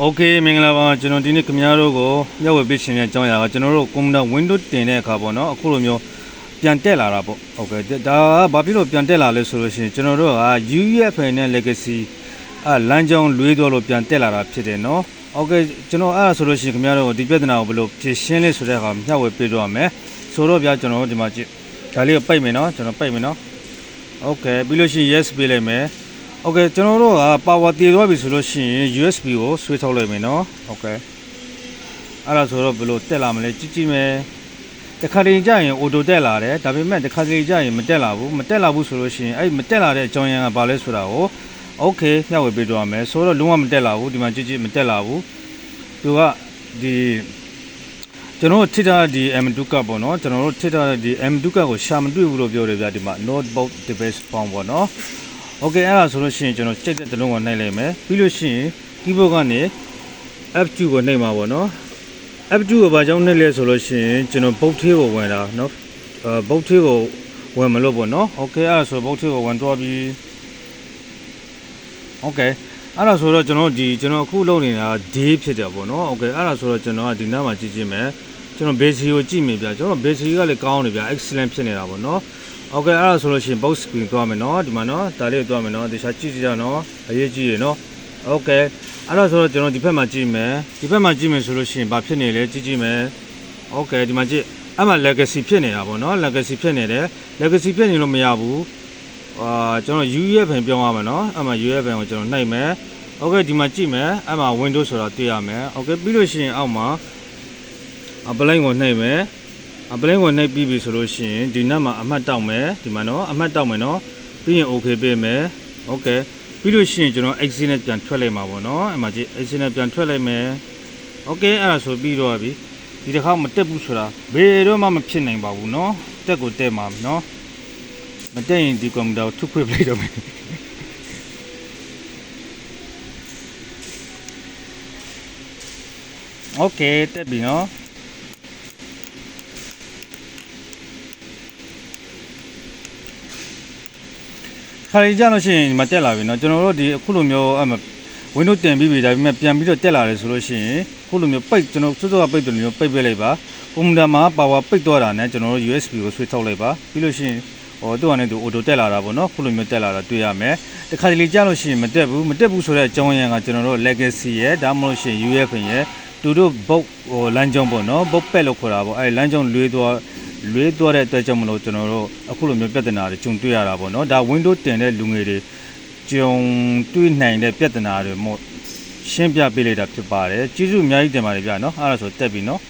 โอเคမင်္ဂလာပါကျွန်တော်ဒီနေ့ခင်ဗျားတို့ကိုမျှဝေပေးရှင်တဲ့အကြောင်းအရာကကျွန်တော်တို့ကွန်ပျူတာ Windows တင်တဲ့အခါပေါ့နော်အခုလိုမျိုးပြန်တက်လာတာပေါ့โอเคဒါကဘာဖြစ်လို့ပြန်တက်လာလဲဆိုလို့ရှိရင်ကျွန်တော်တို့က UEFI နဲ့ Legacy အဲလမ်းကြောင်းလွေးတော့လို့ပြန်တက်လာတာဖြစ်တယ်နော်โอเคကျွန်တော်အဲ့ဒါဆိုလို့ရှိရင်ခင်ဗျားတို့ကိုဒီပြဿနာကိုဘယ်လိုဖြေရှင်းလဲဆိုတဲ့အခါမျှဝေပေးတော့မယ်ဆိုတော့ဗျာကျွန်တော်တို့ဒီမှာကြည့်ဒါလေးကိုပိတ်မယ်နော်ကျွန်တော်ပိတ်မယ်နော်โอเคပြီးလို့ရှိရင် yes ပေးလိုက်မယ် โอเคကျွန်တော်တို့က power တည်သွားပြီဆိုလို့ရှိရင် USB ကိုဆွဲထုတ်လိုက်မယ်နော်โอเคအဲ့ဒါဆိုတော့ဘယ်လိုတက်လာမလဲကြည့်ကြည့်မယ်တခါတလေကြာရင် auto တက်လာတယ်ဒါပေမဲ့တခါတလေကြာရင်မတက်လာဘူးမတက်လာဘူးဆိုလို့ရှိရင်အဲ့မတက်လာတဲ့အကြောင်းရင်းကဘာလဲဆိုတာကိုโอเคမျှဝေပေးတော့ရမယ်ဆိုတော့လုံးဝမတက်လာဘူးဒီမှာကြည့်ကြည့်မတက်လာဘူးသူကဒီကျွန်တော်တို့ထစ်ထားဒီ M2 ကပ်ပေါ့နော်ကျွန်တော်တို့ထစ်ထားဒီ M2 ကပ်ကိုရှာမတွေ့ဘူးလို့ပြောတယ်ဗျာဒီမှာ notebook device ပေါင်းပေါ့နော် โอเคအဲ့ဒါဆိုလို့ရှိရင်ကျွန်တော်စိတ်တဲ့တစ်လုံးကိုနှိုက်လိုက်မယ်ပြီးလို့ရှိရင် keyboard ကနေ F2 ကိုနှိပ်မှာပေါ့နော် F2 ကိုဘာကြောင့်နှိပ်လဲဆိုလို့ရှိရင်ကျွန်တော်ဘုတ်သေးကိုဝင်တာเนาะအဲဘုတ်သေးကိုဝင်မလို့ပေါ့နော်โอเคအဲ့ဒါဆိုဘုတ်သေးကိုဝင်တော့ပြီးโอเคအဲ့ဒါဆိုတော့ကျွန်တော်ဒီကျွန်တော်အခုလုပ်နေတာ day ဖြစ်တယ်ပေါ့နော်โอเคအဲ့ဒါဆိုတော့ကျွန်တော်ကဒီနားမှာကြည့်ကြည့်မယ်ကျွန်တော် basic ကိုကြည့်မိပြကျွန်တော် basic ကလည်းကောင်းနေပြ excellent ဖြစ်နေတာပေါ့နော် โอเคအဲ့ဒါဆိုလို့ရှိရင် box screen သွားမယ်เนาะဒီမှာเนาะဒါလေးကိုသွားမယ်เนาะတခြားကြည့်ကြည့်ရအောင်เนาะအရေးကြီးရเนาะโอเคအဲ့ဒါဆိုတော့ကျွန်တော်ဒီဘက်မှာကြည့်မယ်ဒီဘက်မှာကြည့်မယ်ဆိုလို့ရှိရင်ဘာဖြစ်နေလဲကြည့်ကြည့်မယ်โอเคဒီမှာကြည့်အဲ့မှာ legacy ဖြစ်နေတာပေါ့เนาะ legacy ဖြစ်နေတယ် legacy ဖြစ်နေလို့မရဘူးအာကျွန်တော် UEFN ပြောင်းရမယ်เนาะအဲ့မှာ UEFN ကိုကျွန်တော်နှိပ်မယ်โอเคဒီမှာကြည့်မယ်အဲ့မှာ Windows ဆိုတာတွေ့ရမယ်โอเคပြီးလို့ရှိရင်အောက်မှာ အပလိုင်းကိုနှိပ်မယ် အပလိုင်းကိုနှိပ်ပြီးပြီဆိုလို့ရှိရင်ဒီနက်မှာအမှတ်တောက်မယ်ဒီမှာနော်အမှတ်တောက်မယ်နော်ပြီးရင် okay ပေးမယ်โอเคပြီးလို့ရှိရင်ကျွန်တော် exit နဲ့ပြန်ထွက်လိုက်မှာပေါ့နော်အဲ့မှာကြည့် exit နဲ့ပြန်ထွက်လိုက်မယ်โอเคအဲ့ဒါဆိုပြီးတော့ပြီဒီတစ်ခါမတက်ဘူးဆိုတာဘယ်တော့မှမဖြစ်နိုင်ပါဘူးနော်တက်ကိုတက်မှာနော်မတက်ရင်ဒီကွန်ပျူတာကိုထုတ်ခွေပလိုက်တော့မယ်โอเคတက်ပြီနော် ခါရီကြလို့ရှိရင်မတက်လာပြီเนาะကျွန်တော်တို့ဒီအခုလိုမျိုးအမ Windows တင်ပြီးပြီဒါပေမဲ့ပြန်ပြီးတော့တက်လာတယ်ဆိုလို့ရှိရင်အခုလိုမျိုးပိတ်ကျွန်တော်စွတ်စွတ်ကပိတ်တယ်လို့မျိုးပိတ်ပေးလိုက်ပါကွန်ပျူတာမှာ power ပိတ်သွားတာနဲ့ကျွန်တော်တို့ USB ကိုဆွဲထုတ်လိုက်ပါပြီးလို့ရှိရင်ဟောသူကလည်းသူ auto တက်လာတာပေါ့เนาะအခုလိုမျိုးတက်လာတာတွေ့ရမယ်တခါတလေကြလို့ရှိရင်မတက်ဘူးမတက်ဘူးဆိုတဲ့အကြောင်းရင်းကကျွန်တော်တို့ legacy ရဲ့ဒါမှမဟုတ်ရှင် UEFN ရဲ့သူတို့ဘုတ်ဟိုလမ်းကြောင်းပေါ့เนาะဘုတ်ပက်လို့ခေါ်တာပေါ့အဲလမ်းကြောင်းလွေးသွား လွေးသွားတဲ့အတွက်ကြောင့်မလို့ကျွန်တော်တို့အခုလိုမျိုးပြဿနာတွေကြုံတွေ့ရတာပေါ့နော်ဒါ Windows တင်တဲ့လူငယ်တွေကြုံတွေ့နိုင်တဲ့ပြဿနာတွေမို့ရှင်းပြပေးလိုက်တာဖြစ်ပါတယ်ကျေးဇူးအများကြီးတင်ပါတယ်ဗျာနော်အဲ့ဒါဆိုတက်ပြီနော်